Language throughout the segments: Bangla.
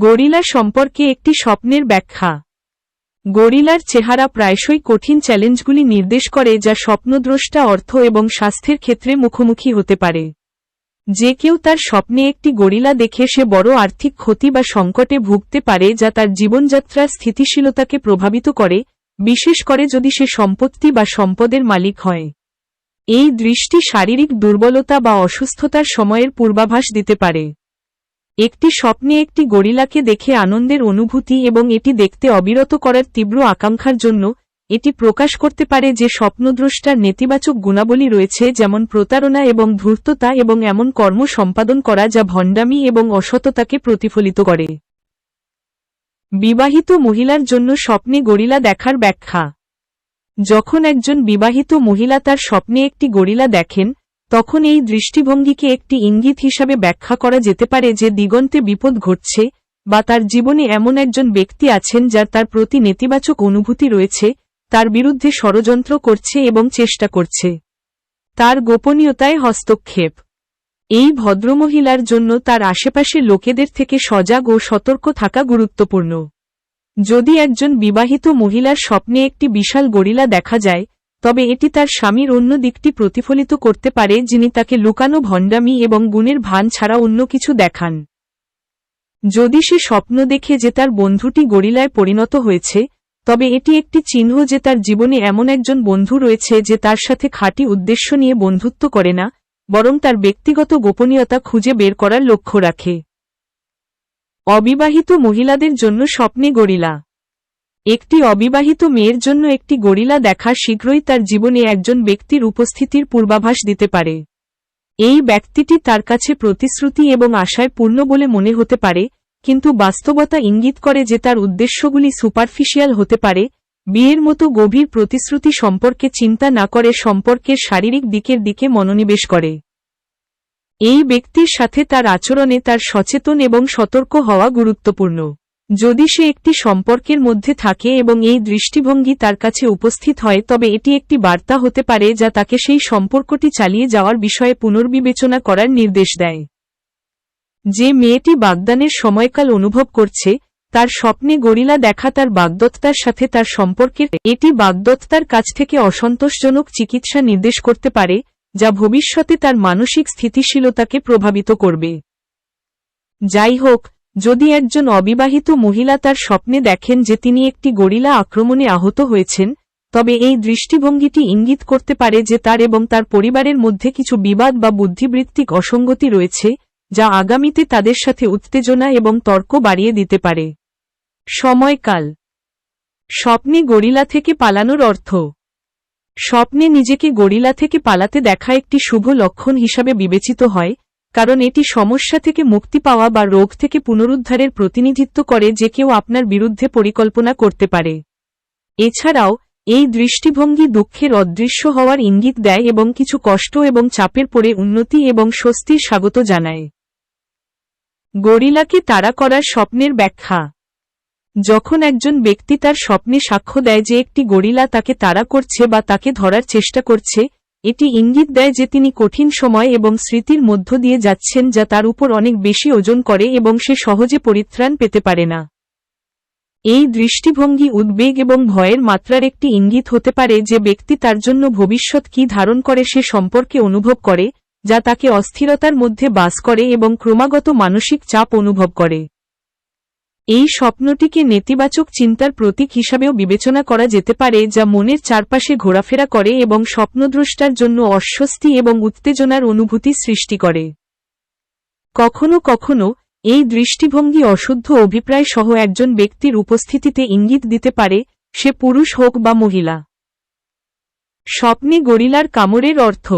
গরিলা সম্পর্কে একটি স্বপ্নের ব্যাখ্যা। গরিলার চেহারা প্রায়শই কঠিন চ্যালেঞ্জগুলি নির্দেশ করে যা স্বপ্নদ্রষ্টা অর্থ এবং স্বাস্থ্যের ক্ষেত্রে মুখোমুখি হতে পারে। যে কেউ তার স্বপ্নে একটি গরিলা দেখে সে বড় আর্থিক ক্ষতি বা সংকটে ভুগতে পারে যা তার জীবনযাত্রার স্থিতিশীলতাকে প্রভাবিত করে, বিশেষ করে যদি সে সম্পত্তি বা সম্পদের মালিক হয়। এই দৃষ্টি শারীরিক দুর্বলতা বা অসুস্থতার সময়ের পূর্বাভাস দিতে পারে। একটি স্বপ্নে একটি গরিলাকে দেখে আনন্দের অনুভূতি এবং এটি দেখতে অবিরত করার তীব্র আকাঙ্ক্ষার জন্য, এটি প্রকাশ করতে পারে যে স্বপ্নদ্রষ্টার নেতিবাচক গুণাবলী রয়েছে যেমন প্রতারণা এবং ধূর্ততা এবং এমন কর্ম সম্পাদন করা যা ভণ্ডামি এবং অসততাকে প্রতিফলিত করে। বিবাহিত মহিলার জন্য স্বপ্নে গরিলা দেখার ব্যাখ্যা। যখন একজন বিবাহিত মহিলা তার স্বপ্নে একটি গরিলা দেখেন তখন এই দৃষ্টিভঙ্গিকে একটি ইঙ্গিত হিসাবে ব্যাখ্যা করা যেতে পারে যে দিগন্তে বিপদ ঘটছে, বা তার জীবনে এমন একজন ব্যক্তি আছেন যার তার প্রতি নেতিবাচক অনুভূতি রয়েছে, তার বিরুদ্ধে ষড়যন্ত্র করছে এবং চেষ্টা করছে। তার গোপনীয়তায় হস্তক্ষেপ। এই ভদ্রমহিলার জন্য তার আশেপাশের লোকেদের থেকে সজাগ ও সতর্ক থাকা গুরুত্বপূর্ণ। যদি একজন বিবাহিত মহিলার স্বপ্নে একটি বিশাল গরিলা দেখা যায় তবে এটি তার স্বামীর অন্য দিকটি প্রতিফলিত করতে পারে যিনি তাকে লুকানো ভণ্ডামি এবং গুণের ভান ছাড়া অন্য কিছু দেখান। যদি সে স্বপ্ন দেখে যে তার বন্ধুটি গরিলায় পরিণত হয়েছে, তবে এটি একটি চিহ্ন যে তার জীবনে এমন একজন বন্ধু রয়েছে যে তার সাথে খাঁটি উদ্দেশ্য নিয়ে বন্ধুত্ব করে না, বরং তার ব্যক্তিগত গোপনীয়তা খুঁজে বের করার লক্ষ্য রাখে। অবিবাহিত মহিলাদের জন্য স্বপ্নে গরিলা। একটি অবিবাহিত মেয়ের জন্য একটি গরিলা দেখা শীঘ্রই তার জীবনে একজন ব্যক্তির উপস্থিতির পূর্বাভাস দিতে পারে। এই ব্যক্তিটি তার কাছে প্রতিশ্রুতি এবং আশায় পূর্ণ বলে মনে হতে পারে, কিন্তু বাস্তবতা ইঙ্গিত করে যে তার উদ্দেশ্যগুলি সুপারফিশিয়াল হতে পারে, বিয়ের মতো গভীর প্রতিশ্রুতি সম্পর্কে চিন্তা না করে সম্পর্কের শারীরিক দিকের দিকে মনোনিবেশ করে। এই ব্যক্তির সাথে তার আচরণে তার সচেতন এবং সতর্ক হওয়া গুরুত্বপূর্ণ। যদি সে একটি সম্পর্কের মধ্যে থাকে এবং এই দৃষ্টিভঙ্গি তার কাছে উপস্থিত হয়, তবে এটি একটি বার্তা হতে পারে যা তাকে সেই সম্পর্কটি চালিয়ে যাওয়ার বিষয়ে পুনর্বিবেচনা করার নির্দেশ দেয়। যে মেয়েটি বাগদানের সময়কাল অনুভব করছে, তার স্বপ্নে গরিলা দেখা তার বাগদত্তার সাথে তার সম্পর্কের। এটি বাগদত্তার কাছ থেকে অসন্তোষজনক চিকিৎসা নির্দেশ করতে পারে, যা ভবিষ্যতে তার মানসিক স্থিতিশীলতাকে প্রভাবিত করবে। যাই হোক যদি একজন অবিবাহিত মহিলা তার স্বপ্নে দেখেন যে তিনি একটি গরিলা আক্রমণে আহত হয়েছেন, তবে এই দৃষ্টিভঙ্গিটি ইঙ্গিত করতে পারে যে তার এবং তার পরিবারের মধ্যে কিছু বিবাদ বা বুদ্ধিবৃত্তিক অসঙ্গতি রয়েছে, যা আগামীতে তাদের সাথে উত্তেজনা এবং তর্ক বাড়িয়ে দিতে পারে। সময়কাল। স্বপ্নে গরিলা থেকে পালানোর অর্থ। স্বপ্নে নিজেকে গরিলা থেকে পালাতে দেখা একটি শুভ লক্ষণ হিসাবে বিবেচিত হয় কারণ এটি সমস্যা থেকে মুক্তি পাওয়া বা রোগ থেকে পুনরুদ্ধারের প্রতিনিধিত্ব করে যে কেউ আপনার বিরুদ্ধে পরিকল্পনা করতে পারে। এছাড়াও, এই দৃষ্টিভঙ্গি দুঃখের অদৃশ্য হওয়ার ইঙ্গিত দেয় এবং কিছু কষ্ট এবং চাপের পরে উন্নতি এবং স্বস্তির স্বাগত জানায়। গরিলাকে তাড়া করার স্বপ্নের ব্যাখ্যা। যখন একজন ব্যক্তি তার স্বপ্নে সাক্ষ্য দেয় যে একটি গরিলা তাকে তাড়া করছে বা তাকে ধরার চেষ্টা করছে এটি ইঙ্গিত দেয় যে তিনি কঠিন সময় এবং স্মৃতির মধ্য দিয়ে যাচ্ছেন যা তার উপর অনেক বেশি ওজন করে এবং সে সহজে পরিত্রাণ পেতে পারে না। এই দৃষ্টিভঙ্গি উদ্বেগ এবং ভয়ের মাত্রার একটি ইঙ্গিত হতে পারে যে ব্যক্তি তার জন্য ভবিষ্যৎ কি ধারণ করে সে সম্পর্কে অনুভব করে, যা তাকে অস্থিরতার মধ্যে বাস করে এবং ক্রমাগত মানসিক চাপ অনুভব করে। এই স্বপ্নটিকে নেতিবাচক চিন্তার প্রতীক হিসাবেও বিবেচনা করা যেতে পারে, যা মনের চারপাশে ঘোরাফেরা করে এবং স্বপ্নদ্রষ্টার জন্য অস্বস্তি এবং উত্তেজনার অনুভূতি সৃষ্টি করে। কখনো কখনো, এই দৃষ্টিভঙ্গি অশুদ্ধ অভিপ্রায় সহ একজন ব্যক্তির উপস্থিতিতে ইঙ্গিত দিতে পারে, সে পুরুষ হোক বা মহিলা। স্বপ্নে গরিলার কামড়ের অর্থ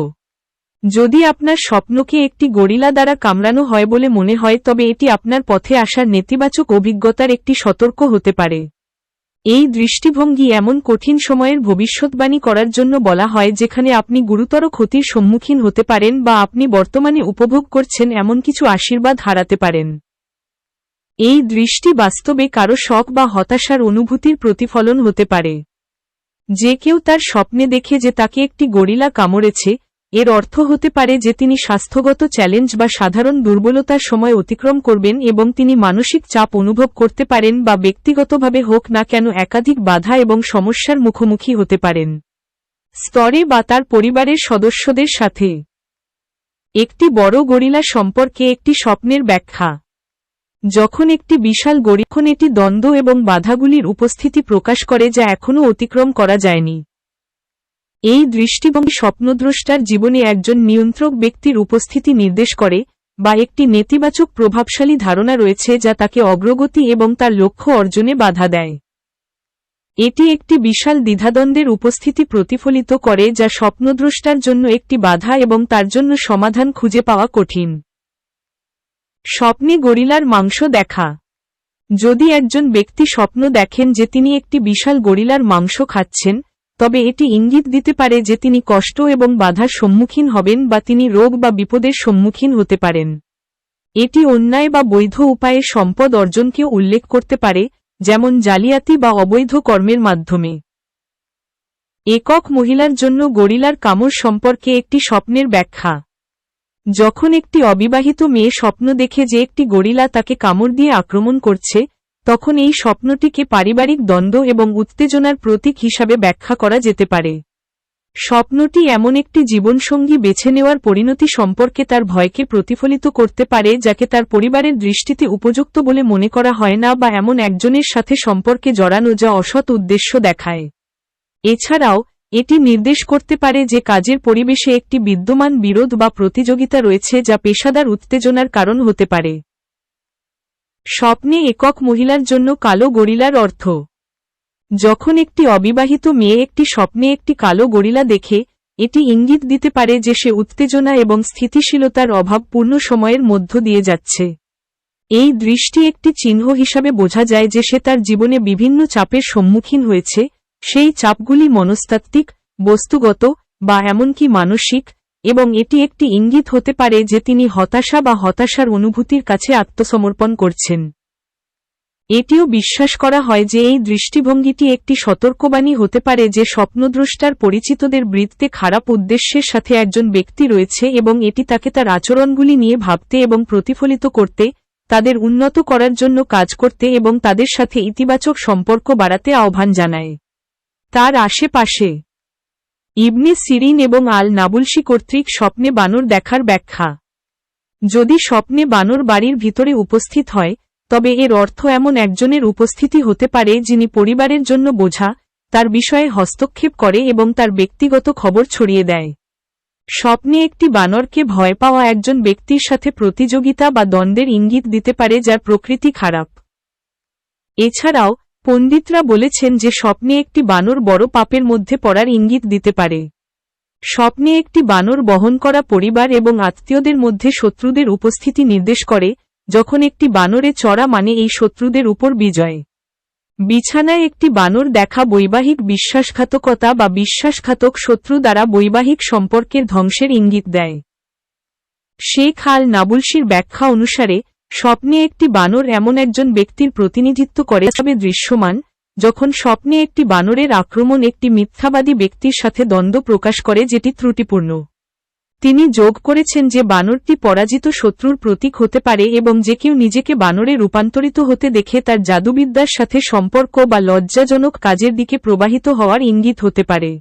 যদি আপনার স্বপ্নকে একটি গরিলা দ্বারা কামড়ানো হয় বলে মনে হয়, তবে এটি আপনার পথে আসার নেতিবাচক অভিজ্ঞতার একটি সতর্ক হতে পারে। এই দৃষ্টিভঙ্গি এমন কঠিন সময়ের ভবিষ্যৎবাণী করার জন্য বলা হয়, যেখানে আপনি গুরুতর ক্ষতির সম্মুখীন হতে পারেন বা আপনি বর্তমানে উপভোগ করছেন এমন কিছু আশীর্বাদ হারাতে পারেন। এই দৃষ্টি বাস্তবে কারও শখ বা হতাশার অনুভূতির প্রতিফলন হতে পারে। যে কেউ তার স্বপ্নে দেখে যে তাকে একটি গরিলা কামড়েছে এর অর্থ হতে পারে যে তিনি স্বাস্থ্যগত চ্যালেঞ্জ বা সাধারণ দুর্বলতার সময় অতিক্রম করবেন এবং তিনি মানসিক চাপ অনুভব করতে পারেন বা ব্যক্তিগতভাবে হোক না কেন একাধিক বাধা এবং সমস্যার মুখোমুখি হতে পারেন। স্তরে বা তার পরিবারের সদস্যদের সাথে। একটি বড় গরিলা সম্পর্কে একটি স্বপ্নের ব্যাখ্যা। যখন একটি বিশাল গরিখন এটি দ্বন্দ্ব এবং বাধাগুলির উপস্থিতি প্রকাশ করে যা এখনও অতিক্রম করা যায়নি। এই দৃষ্টিভঙ্গি স্বপ্নদ্রষ্টার জীবনে একজন নিয়ন্ত্রক ব্যক্তির উপস্থিতি নির্দেশ করে, বা একটি নেতিবাচক প্রভাবশালী ধারণা রয়েছে যা তাকে অগ্রগতি এবং তার লক্ষ্য অর্জনে বাধা দেয়। এটি একটি বিশাল দ্বিধাদ্বন্দ্বের উপস্থিতি প্রতিফলিত করে যা স্বপ্নদ্রষ্টার জন্য একটি বাধা এবং তার জন্য সমাধান খুঁজে পাওয়া কঠিন। স্বপ্নে গরিলার মাংস দেখা। যদি একজন ব্যক্তি স্বপ্ন দেখেন যে তিনি একটি বিশাল গরিলার মাংস খাচ্ছেন তবে এটি ইঙ্গিত দিতে পারে যে তিনি কষ্ট এবং বাধার সম্মুখীন হবেন বা তিনি রোগ বা বিপদের সম্মুখীন হতে পারেন। এটি অন্যায় বা বৈধ উপায়ে সম্পদ অর্জনকেও উল্লেখ করতে পারে, যেমন জালিয়াতি বা অবৈধ কর্মের মাধ্যমে। একক মহিলার জন্য গরিলার কামড় সম্পর্কে একটি স্বপ্নের ব্যাখ্যা। যখন একটি অবিবাহিত মেয়ে স্বপ্ন দেখে যে একটি গরিলা তাকে কামড় দিয়ে আক্রমণ করছে তখন এই স্বপ্নটিকে পারিবারিক দ্বন্দ্ব এবং উত্তেজনার প্রতীক হিসাবে ব্যাখ্যা করা যেতে পারে। স্বপ্নটি এমন একটি জীবনসঙ্গী বেছে নেওয়ার পরিণতি সম্পর্কে তার ভয়কে প্রতিফলিত করতে পারে, যাকে তার পরিবারের দৃষ্টিতে উপযুক্ত বলে মনে করা হয় না বা এমন একজনের সাথে সম্পর্কে জড়ানো যা অসৎ উদ্দেশ্য দেখায়। এছাড়াও, এটি নির্দেশ করতে পারে যে কাজের পরিবেশে একটি বিদ্যমান বিরোধ বা প্রতিযোগিতা রয়েছে যা পেশাদার উত্তেজনার কারণ হতে পারে। স্বপ্নে একক মহিলার জন্য কালো গরিলার অর্থ। যখন একটি অবিবাহিত মেয়ে একটি স্বপ্নে একটি কালো গরিলা দেখে, এটি ইঙ্গিত দিতে পারে যে সে উত্তেজনা এবং স্থিতিশীলতার অভাব পূর্ণ সময়ের মধ্য দিয়ে যাচ্ছে। এই দৃষ্টি একটি চিহ্ন হিসাবে বোঝা যায় যে সে তার জীবনে বিভিন্ন চাপের সম্মুখীন হয়েছে, সেই চাপগুলি মনস্তাত্ত্বিক, বস্তুগত, বা এমনকি মানসিক এবং এটি একটি ইঙ্গিত হতে পারে যে তিনি হতাশা বা হতাশার অনুভূতির কাছে আত্মসমর্পণ করছেন। এটিও বিশ্বাস করা হয় যে এই দৃষ্টিভঙ্গিটি একটি সতর্কবাণী হতে পারে যে স্বপ্নদ্রষ্টার পরিচিতদের বৃত্তে খারাপ উদ্দেশ্যের সাথে একজন ব্যক্তি রয়েছে এবং এটি তাকে তার আচরণগুলি নিয়ে ভাবতে এবং প্রতিফলিত করতে, তাদের উন্নত করার জন্য কাজ করতে এবং তাদের সাথে ইতিবাচক সম্পর্ক বাড়াতে আহ্বান জানায়। তার আশেপাশে ইবনে সিরিন এবং আল নাবুলসি কর্তৃক স্বপ্নে বানর দেখার ব্যাখ্যা। যদি স্বপ্নে বানর বাড়ির ভিতরে উপস্থিত হয়, তবে এর অর্থ এমন একজনের উপস্থিতি হতে পারে যিনি পরিবারের জন্য বোঝা, তার বিষয়ে হস্তক্ষেপ করে এবং তার ব্যক্তিগত খবর ছড়িয়ে দেয়। স্বপ্নে একটি বানরকে ভয় পাওয়া একজন ব্যক্তির সাথে প্রতিযোগিতা বা দ্বন্দ্বের ইঙ্গিত দিতে পারে যার প্রকৃতি খারাপ। এছাড়াও পণ্ডিতরা বলেছেন যে স্বপ্নে একটি বানর বড় পাপের মধ্যে পড়ার ইঙ্গিত দিতে পারে। স্বপ্নে একটি বানর বহন করা পরিবার এবং আত্মীয়দের মধ্যে শত্রুদের উপস্থিতি নির্দেশ করে, যখন একটি বানরে চড়া মানে এই শত্রুদের উপর বিজয়। বিছানায় একটি বানর দেখা বৈবাহিক বিশ্বাসঘাতকতা বা বিশ্বাসঘাতক শত্রু দ্বারা বৈবাহিক সম্পর্কের ধ্বংসের ইঙ্গিত দেয়। শেখ আল নাবুলসির ব্যাখ্যা অনুসারে স্বপ্নে একটি বানর এমন একজন ব্যক্তির প্রতিনিধিত্ব করে, তবে দৃশ্যমান, যখন স্বপ্নে একটি বানরের আক্রমণ একটি মিথ্যাবাদী ব্যক্তির সাথে দ্বন্দ্ব প্রকাশ করে, যেটি ত্রুটিপূর্ণ। তিনি যোগ করেছেন যে বানরটি পরাজিত শত্রুর প্রতীক হতে পারে এবং যে কেউ নিজেকে বানরে রূপান্তরিত হতে দেখে তার জাদুবিদ্যার সাথে সম্পর্ক বা লজ্জাজনক কাজের দিকে প্রবাহিত হওয়ার ইঙ্গিত হতে পারে।